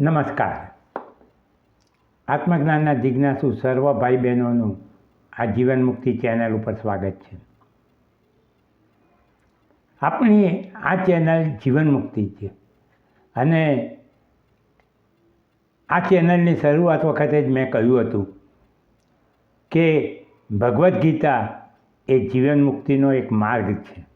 નમસ્કાર. આત્મજ્ઞાનના જિજ્ઞાસુ સર્વ ભાઈ બહેનોનું આ જીવન મુક્તિ ચેનલ ઉપર સ્વાગત છે. આપણી આ ચેનલ જીવન મુક્તિ છે અને આ ચેનલની શરૂઆત વખતે જ મેં કહ્યું હતું કે ભગવદ્ ગીતા એ જીવન મુક્તિનો એક માર્ગ છે.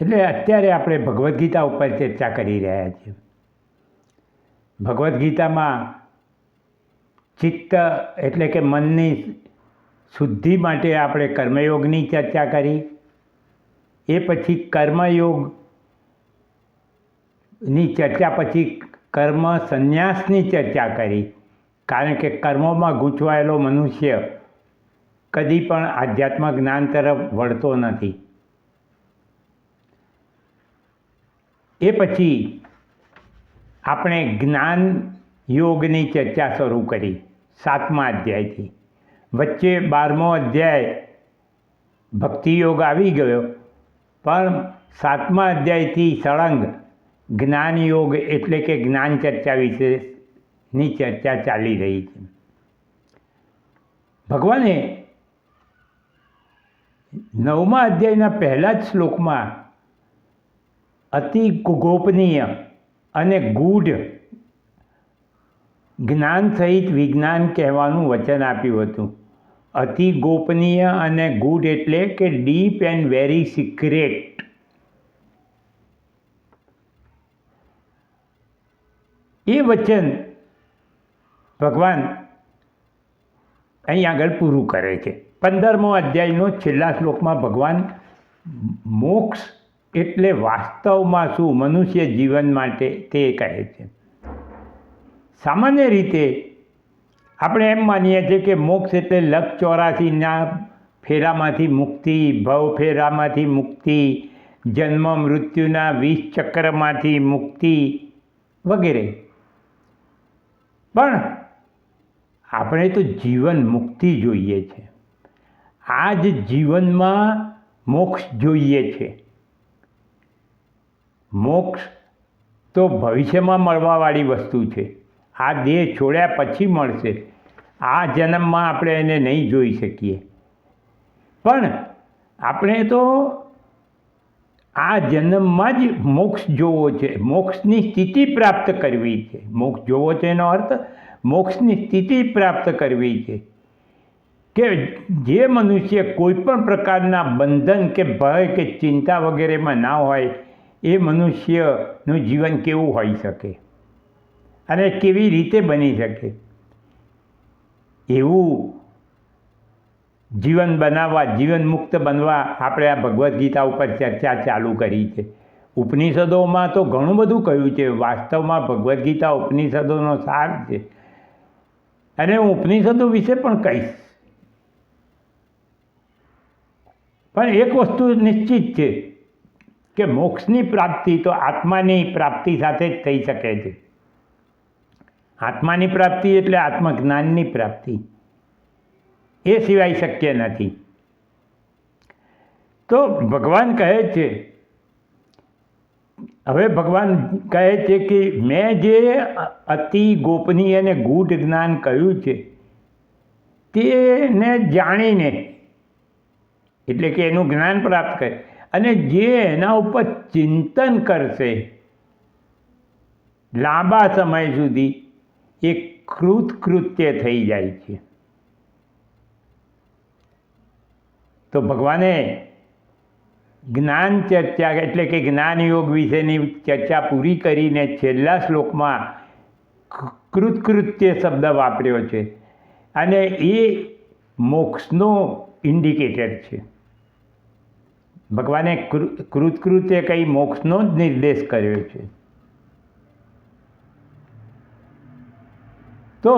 એટલે અત્યારે આપણે ભગવદ્ ગીતા ઉપર ચર્ચા કરી રહ્યા છીએ. ભગવદ્ ગીતામાં ચિત્ત એટલે કે મનની શુદ્ધિ માટે આપણે કર્મયોગની ચર્ચા કરી. એ પછી કર્મયોગની ચર્ચા પછી કર્મ સંન્યાસની ચર્ચા કરી. કારણ કે કર્મોમાં ગૂંચવાયેલો મનુષ્ય કદી પણ આધ્યાત્મ જ્ઞાન તરફ વળતો નથી. એ પછી આપણે જ્ઞાન યોગની ચર્ચા શરૂ કરી. સાતમા અધ્યાયથી. વચ્ચે બારમો અધ્યાય ભક્તિ યોગ આવી ગયો. પણ સાતમા અધ્યાયથી સળંગ જ્ઞાન યોગ એટલે કે જ્ઞાન ચર્ચા વિશેની ચર્ચા ચાલી રહી છે. ભગવાને નવમા અધ્યાયના પહેલા જ શ્લોકમાં અતિ ગોપનીય અને ગૂઢ જ્ઞાન સહિત વિજ્ઞાન કહેવાનું વચન આપ્યું હતું. અતિ ગોપનીય અને ગૂઢ એટલે કે ડીપ એન્ડ વેરી સિક્રેટ. એ વચન ભગવાન અહીં આગળ પૂરું કરે છે. પંદરમો અધ્યાયનો છેલ્લા શ્લોકમાં ભગવાન મોક્ષ એટલે વાસ્તવમાં શું? મનુષ્ય જીવન માટે તે કહે છે. સામાન્ય રીતે આપણે એમ માનીએ છીએ કે મોક્ષ એટલે લક્ષ ચોરાસીના ફેરામાંથી મુક્તિ, ભવ ફેરામાંથી મુક્તિ, જન્મ, મૃત્યુના વીસ ચક્રમાંથી મુક્તિ વગેરે. પણ આપણે તો જીવન મુક્તિ જોઈએ છે. આ જ જીવનમાં મોક્ષ જોઈએ છે. મોક્ષ તો ભવિષ્યમાં મળવાવાળી વસ્તુ છે. આ દેહ છોડ્યા પછી મળશે. આ જન્મમાં આપણે એને નહીં જોઈ શકીએ. પણ આપણે તો આ જન્મમાં જ મોક્ષ જોવો છે. મોક્ષની સ્થિતિ પ્રાપ્ત કરવી છે. મોક્ષ જોવો છે એનો અર્થ, મોક્ષની સ્થિતિ પ્રાપ્ત કરવી છે. કે જે મનુષ્ય કોઈ પણ પ્રકારના બંધન કે ભય કે ચિંતા વગેરેમાં ના હોય એ મનુષ્યનું જીવન કેવું હોઈ શકે? અને કેવી રીતે બની શકે? એવું જીવન બનાવવા, જીવન મુક્ત બનવા આપણે આ ભગવદ્ ગીતા ઉપર ચર્ચા ચાલુ કરી છે. ઉપનિષદોમાં તો ઘણું બધું કહ્યું છે. વાસ્તવમાં ભગવદ્ ગીતા ઉપનિષદોનો સાર છે. અને હું ઉપનિષદો વિશે પણ કહીશ. પણ એક વસ્તુ નિશ્ચિત છે. કે મોક્ષની પ્રાપ્તિ તો આત્માની પ્રાપ્તિ સાથે જ થઈ શકે છે. આત્માની પ્રાપ્તિ એટલે આત્મજ્ઞાનની પ્રાપ્તિ. એ સિવાય શક્ય નથી. તો ભગવાન કહે છે, હવે ભગવાન કહે છે કે મેં જે અતિ ગોપનીય અને ગૂઢ જ્ઞાન કહ્યું છે, તેને જાણીને, એટલે કે એનું જ્ઞાન પ્રાપ્ત કરે. અને જે એના ઉપર ચિંતન કરશે, લાંબા સમય સુધી એ કૃતકૃત્ય થઈ જાય છે. તો ભગવાને જ્ઞાન ચર્ચા, એટલે કે જ્ઞાન યોગ વિશેની ચર્ચા પૂરી કરીને છેલ્લા શ્લોકમાં કૃતકૃત્ય શબ્દ વાપર્યો છે. અને એ મોક્ષનો ઇન્ડિકેટર છે. ભગવાને કૃતકૃત્ય કંઈ મોક્ષનો જ નિર્દેશ કર્યો છે. તો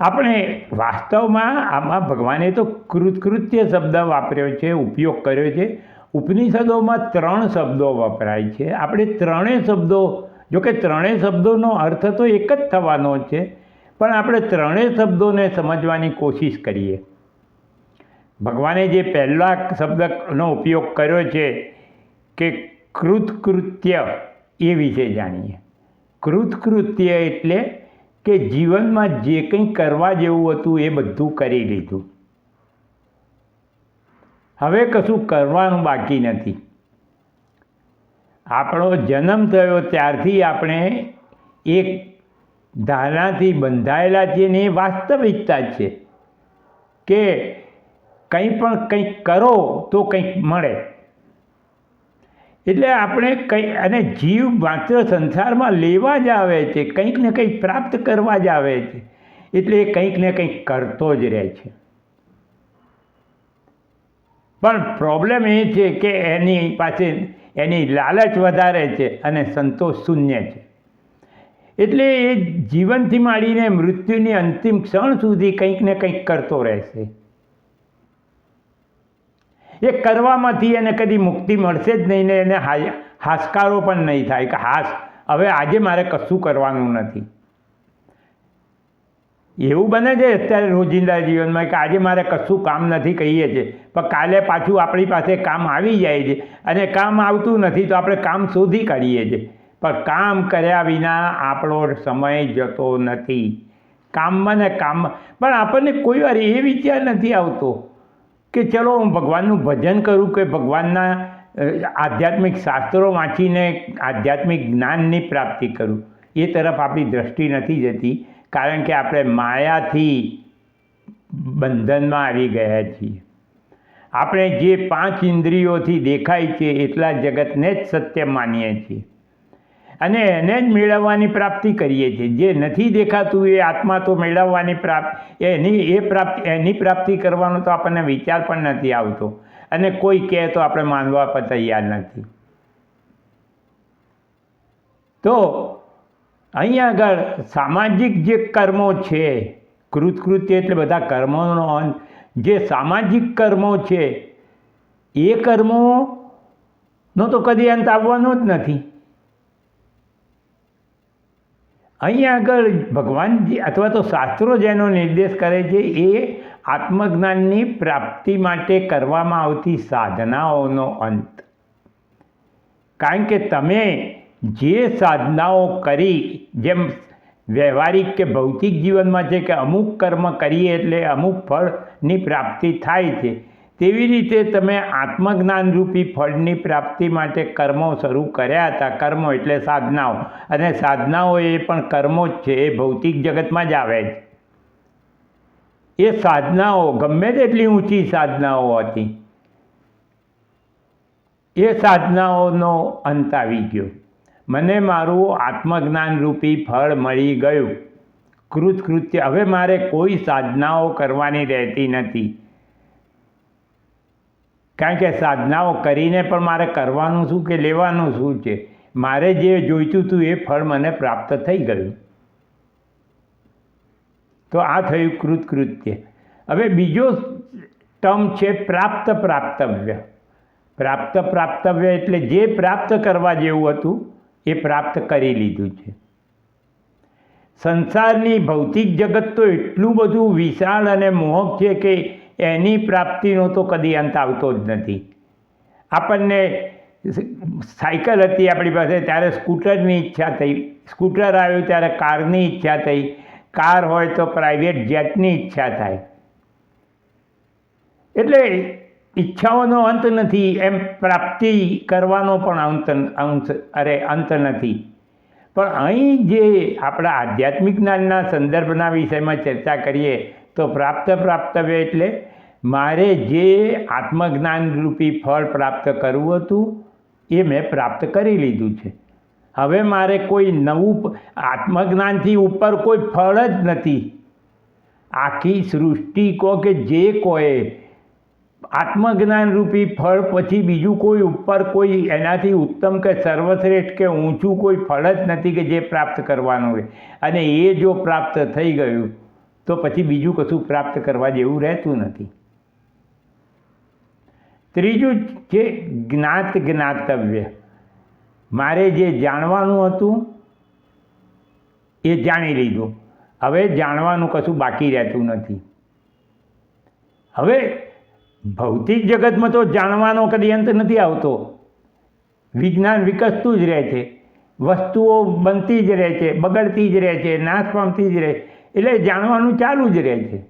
આપણે વાસ્તવમાં આમાં ભગવાને તો કૃતકૃત્ય શબ્દ વાપર્યો છે, ઉપયોગ કર્યો છે. ઉપનિષદોમાં ત્રણ શબ્દો વપરાય છે. આપણે ત્રણેય શબ્દો જો કે ત્રણેય શબ્દોનો અર્થ તો એક જ થવાનો છે, પણ આપણે ત્રણેય શબ્દોને સમજવાની કોશિશ કરીએ. ભગવાને જે પહેલા શબ્દનો ઉપયોગ કર્યો છે કે કૃતકૃત્ય એ વિશે જાણીએ. કૃતકૃત્ય એટલે કે જીવનમાં જે કંઈ કરવા જેવું હતું એ બધું કરી લીધું. હવે કશું કરવાનું બાકી નથી. આપણો જન્મ થયો ત્યારથી આપણે એક ધારણાથી બંધાયેલા છીએ ને એ વાસ્તવિકતા છે કે કંઈ પણ કંઈક કરો તો કંઈક મળે. એટલે આપણે કંઈ, અને જીવ માત્ર સંસારમાં લેવા જ આવે છે, કંઈક ને કંઈક પ્રાપ્ત કરવા જ આવે છે, એટલે એ કંઈક ને કંઈક કરતો જ રહે છે. પણ પ્રોબ્લેમ એ છે કે એની પાસે, એની લાલચ વધારે છે અને સંતોષ શૂન્ય છે. એટલે એ જીવનથી માંડીને મૃત્યુની અંતિમ ક્ષણ સુધી કંઈક ને કંઈક કરતો રહેશે. એ કરવામાંથી એને કદી મુક્તિ મળશે જ નહીં ને એને હાશકારો પણ નહીં થાય કે હાશ, હવે આજે મારે કશું કરવાનું નથી. એવું બને છે અત્યારે રોજિંદા જીવનમાં કે આજે મારે કશું કામ નથી કહીએ છીએ, પણ કાલે પાછું આપણી પાસે કામ આવી જાય છે અને કામ આવતું નથી તો આપણે કામ શોધી કાઢીએ છીએ. પણ કામ કર્યા વિના આપણો સમય જતો નથી. કામમાં ને કામમાં, પણ આપણને કોઈ વાર એ વિચાર નથી આવતો. કે ચલો હું ભગવાનનું ભજન કરું કે ભગવાનના આધ્યાત્મિક શાસ્ત્રો વાંચીને આધ્યાત્મિક જ્ઞાનની પ્રાપ્તિ કરું. એ તરફ આપણી દ્રષ્ટિ નથી જતી, કારણ કે આપણે માયાથી બંધનમાં આવી ગયા છીએ. આપણે જે પાંચ ઇન્દ્રિયોથી દેખાય છે, એટલા જગતને જ સત્ય માનીએ છીએ. અને એને જ મેળવવાની પ્રાપ્તિ કરીએ છીએ. જે નથી દેખાતું એ આત્મા તો મેળવવાની પ્રાપ્ત, એની, એ પ્રાપ્તિ, એની પ્રાપ્તિ કરવાનો તો આપણને વિચાર પણ નથી આવતો. અને કોઈ કહે તો આપણે માનવા પર તૈયાર નથી. તો અહીંયા આગળ સામાજિક જે કર્મો છે, કૃતકૃત્ય એટલે બધા કર્મોનો અંત, જે સામાજિક કર્મો છે, એ કર્મોનો તો કદી અંત આવવાનો જ નથી. અહીંયા આગળ ભગવાનજી અથવા તો શાસ્ત્રો જેનો નિર્દેશ કરે છે, એ આત્મજ્ઞાનની પ્રાપ્તિ માટે કરવામાં આવતી સાધનાઓનો અંત. કારણ કે તમે જે સાધનાઓ કરી, જેમ વ્યવહારિક કે ભૌતિક જીવનમાં છે કે અમુક કર્મ કરીએ એટલે અમુક ફળની પ્રાપ્તિ થાય છે તેવી રીતે તમે આત્મજ્ઞાનરૂપી ફળની પ્રાપ્તિ માટે કર્મો શરૂ કર્યા હતા. કર્મો એટલે સાધનાઓ. અને સાધનાઓ એ પણ કર્મો જ છે. એ ભૌતિક જગતમાં જ આવે છે. એ સાધનાઓ ગમે તેટલી ઊંચી સાધનાઓ હતી. એ સાધનાઓનો અંત આવી ગયો. મને મારું આત્મજ્ઞાનરૂપી ફળ મળી ગયું. કૃતકૃત્ય. હવે મારે કોઈ સાધનાઓ કરવાની રહેતી નથી. કારણ કે સાધનાઓ કરીને પણ મારે કરવાનું શું કે લેવાનું શું છે? મારે જે જોઈતું હતું એ ફળ મને પ્રાપ્ત થઈ ગયું. તો આ થયું કૃતકૃત્ય. હવે બીજો ટર્મ છે પ્રાપ્ત પ્રાપ્તવ્ય. પ્રાપ્ત પ્રાપ્તવ્ય એટલે જે પ્રાપ્ત કરવા જેવું હતું, એ પ્રાપ્ત કરી લીધું છે. સંસારની ભૌતિક જગત તો એટલું બધું વિશાળ અને મોહક છે કે એની પ્રાપ્તિનો તો કદી અંત આવતો જ નથી. આપણને સાયકલ હતી આપણી પાસે, ત્યારે સ્કૂટરની ઈચ્છા થઈ. સ્કૂટર આવ્યું ત્યારે કારની ઈચ્છા થઈ. કાર હોય તો પ્રાઇવેટ જેટની ઈચ્છા થાય. એટલે ઈચ્છાઓનો અંત નથી, એમ પ્રાપ્તિ કરવાનો પણ અંત અરે અંત નથી. પણ અહીં જે આપણા આધ્યાત્મિક જ્ઞાનના સંદર્ભના વિષયમાં ચર્ચા કરીએ, તો પ્રાપ્ત પ્રાપ્તવ્ય એટલે મારે જે આત્મજ્ઞાન રૂપી ફળ પ્રાપ્ત કરવું હતું, એ મેં પ્રાપ્ત કરી લીધું છે. હવે મારે કોઈ નવું આત્મજ્ઞાનથી ઉપર કોઈ ફળ જ નથી. આખી સૃષ્ટિ કહો કે જે કોએ, આત્મજ્ઞાન રૂપી ફળ પછી બીજું કોઈ ઉપર કોઈ એનાથી ઉત્તમ કે સર્વશ્રેષ્ઠ કે ઊંચું કોઈ ફળ જ નથી કે જે પ્રાપ્ત કરવાનું હોય. અને એ જો પ્રાપ્ત થઈ ગયું, તો પછી બીજું કશું પ્રાપ્ત કરવા જેવું રહેતું નથી. ત્રીજું છે જ્ઞાત જ્ઞાતવ્ય. મારે જે જાણવાનું હતું એ જાણી લીધું. હવે જાણવાનું કશું બાકી રહેતું નથી. હવે ભૌતિક જગતમાં તો જાણવાનો કદી અંત નથી આવતો. વિજ્ઞાન વિકસતું જ રહે છે. વસ્તુઓ બનતી જ રહે છે, બગડતી જ રહે છે, નાશ પામતી જ રહે એટલે જાણવાનું ચાલુ જ રહે છે.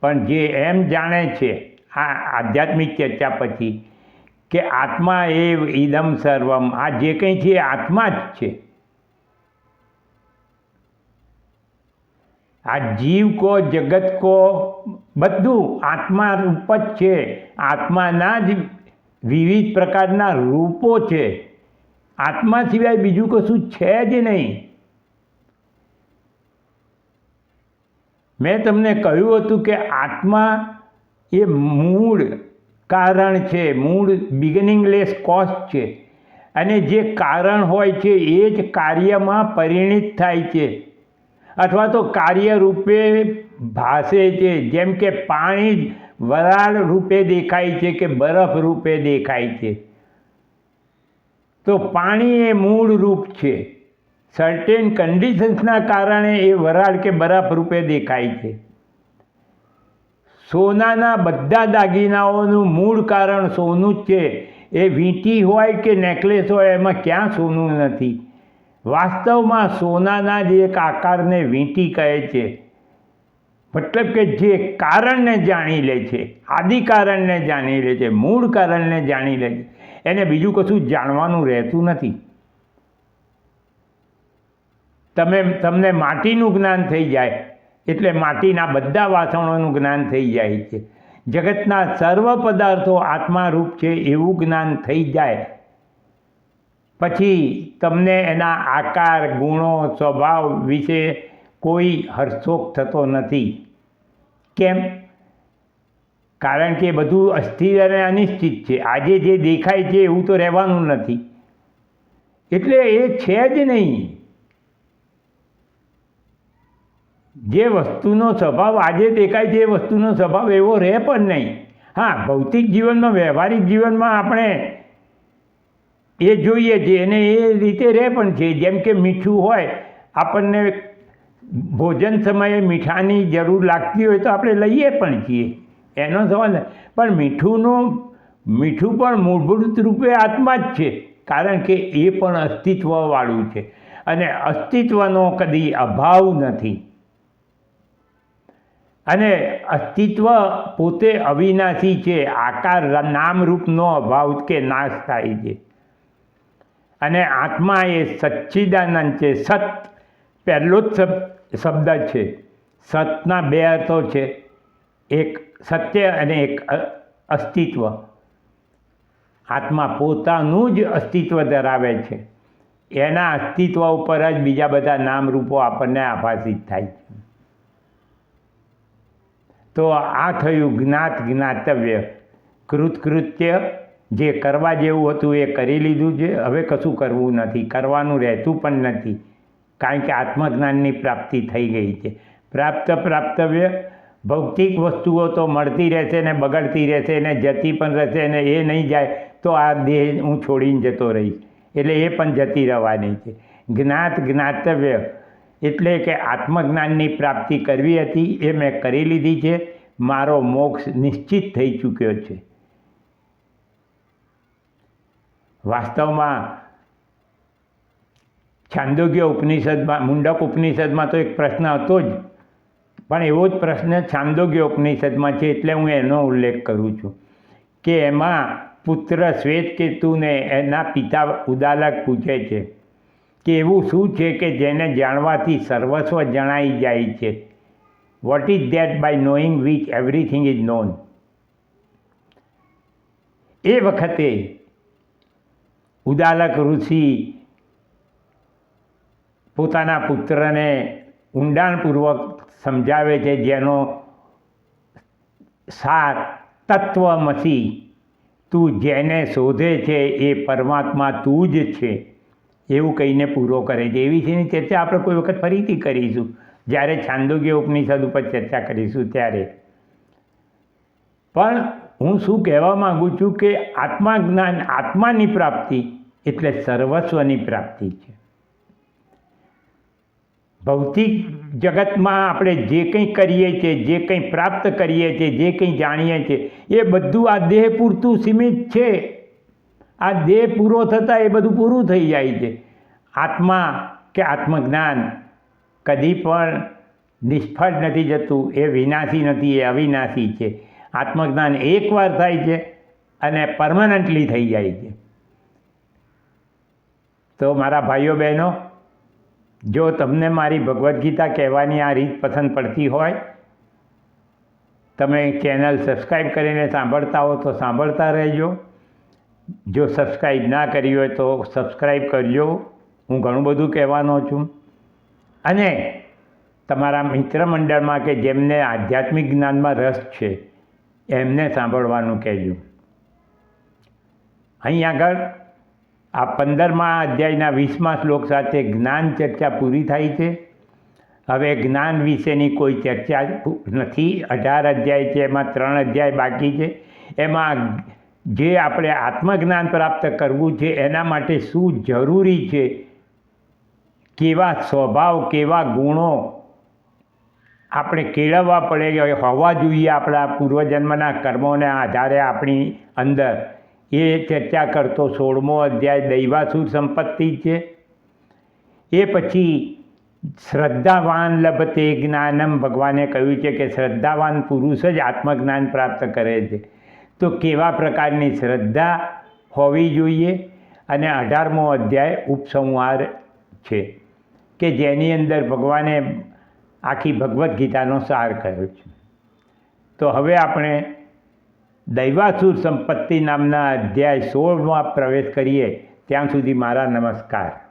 પણ જે એમ જાણે છે આ આધ્યાત્મિક ચર્ચા પછી કે આત્મા એ ઇદમ સર્વમ. આ જે કંઈ છે એ આત્મા જ છે. આ જીવ કો, જગત કો બધું આત્મા રૂપ જ છે. આત્માના જ વિવિધ પ્રકારના રૂપો છે. આત્મા સિવાય બીજું કશું છે જ નહીં. મેં તમને કહ્યું હતું કે આત્મા એ મૂળ કારણ છે, મૂળ બિગિનિંગલેસ કોઝ છે. અને જે કારણ હોય છે, એ જ કાર્યમાં પરિણિત થાય છે. અથવા તો કાર્ય રૂપે ભાસે છે, જેમ કે પાણી વરાળ રૂપે દેખાય છે કે બરફ રૂપે દેખાય છે. તો પાણી એ મૂળ રૂપ છે. સર્ટેન કન્ડિશન્સના કારણે એ વરાળ કે બરફ રૂપે દેખાય છે. સોનાના બધા દાગીનાઓનું મૂળ કારણ સોનું જ છે. એ વીંટી હોય કે નેકલેસ હોય, એમાં ક્યાં સોનું નથી? વાસ્તવમાં સોનાના જ એક આકારને વીંટી કહે છે. મતલબ કે જે કારણને જાણી લે છે, આદિ કારણને જાણી લે છે, મૂળ કારણને જાણી લે છે, એને બીજું કશું જાણવાનું રહેતું નથી. તમે, તમને માટીનું જ્ઞાન થઈ જાય. એટલે માટીના બધા વાસણોનું જ્ઞાન થઈ જાય છે. જગતના સર્વ પદાર્થો આત્મારૂપ છે એવું જ્ઞાન થઈ જાય. પછી તમને એના આકાર, ગુણો, સ્વભાવ વિશે કોઈ હર્ષોક થતો નથી. કેમ? કારણ કે બધું અસ્થિર અને અનિશ્ચિત છે. આજે જે દેખાય છે એવું તો રહેવાનું નથી. એટલે એ છે જ નહીં. જે વસ્તુનો સ્વભાવ, આજે દેખાય છે એ વસ્તુનો સ્વભાવ એવો રહે પણ નહીં. હા, ભૌતિક જીવનમાં, વ્યવહારિક જીવનમાં આપણે એ જોઈએ છીએ અને એ રીતે રહે પણ છે. જેમ કે મીઠું હોય, આપણને ભોજન સમયે મીઠાની જરૂર લાગતી હોય તો આપણે લઈએ પણ છીએ. એનો સવાલ. પણ મીઠુંનું, મીઠું પણ મૂળભૂત રૂપે આત્મા જ છે, કારણ કે એ પણ અસ્તિત્વવાળું છે. અને અસ્તિત્વનો કદી અભાવ નથી. અને અસ્તિત્વ પોતે અવિનાશી છે. આકાર નામરૂપનો અભાવ કે નાશ થાય છે. અને આત્મા એ સચ્ચિદાનંદ છે. સત પહેલો જ શબ્દ છે. સતના બે અર્થો છે. એક સત્ય અને એક અસ્તિત્વ. આત્મા પોતાનું જ અસ્તિત્વ ધરાવે છે. એના અસ્તિત્વ ઉપર જ બીજા બધા નામરૂપો આપણને આભાસિત થાય છે. તો આ થયું જ્ઞાત જ્ઞાતવ્ય. કૃતકૃત્ય જે કરવા જેવું હતું એ કરી લીધું છે. હવે કશું કરવું નથી. કરવાનું રહેતું પણ નથી. કારણ કે આત્મજ્ઞાનની પ્રાપ્તિ થઈ ગઈ છે. પ્રાપ્ત પ્રાપ્તવ્ય. ભૌતિક વસ્તુઓ તો મળતી રહેશે ને બગડતી રહેશે ને જતી પણ રહેશે ને એ નહીં જાય તો આ દેહ હું છોડીને જતો રહીશ. એટલે એ પણ જતી રહેવાની છે. જ્ઞાત જ્ઞાતવ્ય. એટલે કે આત્મજ્ઞાનની પ્રાપ્તિ કરવી હતી એ મેં કરી લીધી છે. મારો મોક્ષ નિશ્ચિત થઈ ચૂક્યો છે. વાસ્તવમાં છાંદોગ્ય ઉપનિષદમાં, મુંડક ઉપનિષદમાં તો એક પ્રશ્ન હતો જ. પણ એવો જ પ્રશ્ન છાંદોગ્ય ઉપનિષદમાં છે એટલે હું એનો ઉલ્લેખ કરું છું કે એમાં પુત્ર શ્વેતકેતુને એના પિતા ઉદાલક પૂછે છે. કે એવું શું છે કે જેને જાણવાથી સર્વસ્વ જણાઈ જાય છે? What is that by knowing which everything is known એ વખતે ઉદાલક ઋષિ પોતાના પુત્રને ઊંડાણપૂર્વક સમજાવે છે જેનો સાર તત્વમસી તું જેને શોધે છે એ પરમાત્મા તું જ છે. એવું કહીને પૂરો કરે છે. એ વિશેની ચર્ચા આપણે કોઈ વખત ફરીથી કરીશું. જ્યારે છાંદોગ્ય ઉપનિષદ ઉપર ચર્ચા કરીશું ત્યારે. પણ હું શું કહેવા માગું છું કે આત્મા જ્ઞાન, આત્માની પ્રાપ્તિ એટલે સર્વસ્વની પ્રાપ્તિ છે. ભૌતિક જગતમાં આપણે જે કંઈ કરીએ છીએ, જે કંઈ પ્રાપ્ત કરીએ છીએ, જે કંઈ જાણીએ છીએ, એ બધું આ દેહ પૂરતું સીમિત છે. આ દેહ પૂરો થતાં એ બધું પૂરું થઈ જાય છે. આત્મા કે આત્મજ્ઞાન કદી પણ નિષ્ફળ નથી જતું, એ વિનાશી નથી, એ અવિનાશી છે. આત્મજ્ઞાન એકવાર થાય છે અને પરમનન્ટલી થઈ જાય છે. તો મારા ભાઈઓ બહેનો, જો તમને મારી ભગવદ્ ગીતા કહેવાની આ રીત પસંદ પડતી હોય, તમે ચેનલ સબસ્ક્રાઈબ કરીને સાંભળતા હો તો સાંભળતા રહેજો. જો સબસ્ક્રાઈબ ના કરી હોય તો સબસ્ક્રાઈબ કરજો. હું ઘણું બધું કહેવાનો છું. અને તમારા મિત્ર મંડળમાં કે જેમને આધ્યાત્મિક જ્ઞાનમાં રસ છે, એમને સાંભળવાનું કહેજો. અહીં આગળ આ પંદરમા અધ્યાયના વીસમા શ્લોક સાથે જ્ઞાન ચર્ચા પૂરી થાય છે. હવે જ્ઞાન વિશેની કોઈ ચર્ચા નથી. અઢાર અધ્યાય છે, એમાં ત્રણ અધ્યાય બાકી છે. એમાં જે આપણે આત્મજ્ઞાન પ્રાપ્ત કરવું છે, એના માટે શું જરૂરી છે? કેવા સ્વભાવ, કેવા ગુણો આપણે કેળવવા પડે હોવા જોઈએ આપણા પૂર્વજન્મના કર્મોના આધારે આપણી અંદર. એ ચર્ચા કરતો સોળમો અધ્યાય દૈવાસુર સંપત્તિ છે. એ પછી શ્રદ્ધાવાન લભતે જ્ઞાનમ. ભગવાને કહ્યું છે કે શ્રદ્ધાવાન પુરુષ જ આત્મજ્ઞાન પ્રાપ્ત કરે છે. તો કેવા પ્રકારની શ્રદ્ધા હોવી જોઈએ? અને અઢારમો અધ્યાય ઉપસંહાર છે, કે જેની અંદર ભગવાને આખી ભગવદ્ ગીતાનો સાર કહ્યો છે. તો હવે આપણે દૈવાસુર સંપત્તિ નામના અધ્યાય સોળમાં પ્રવેશ કરીએ, ત્યાં સુધી મારા નમસ્કાર.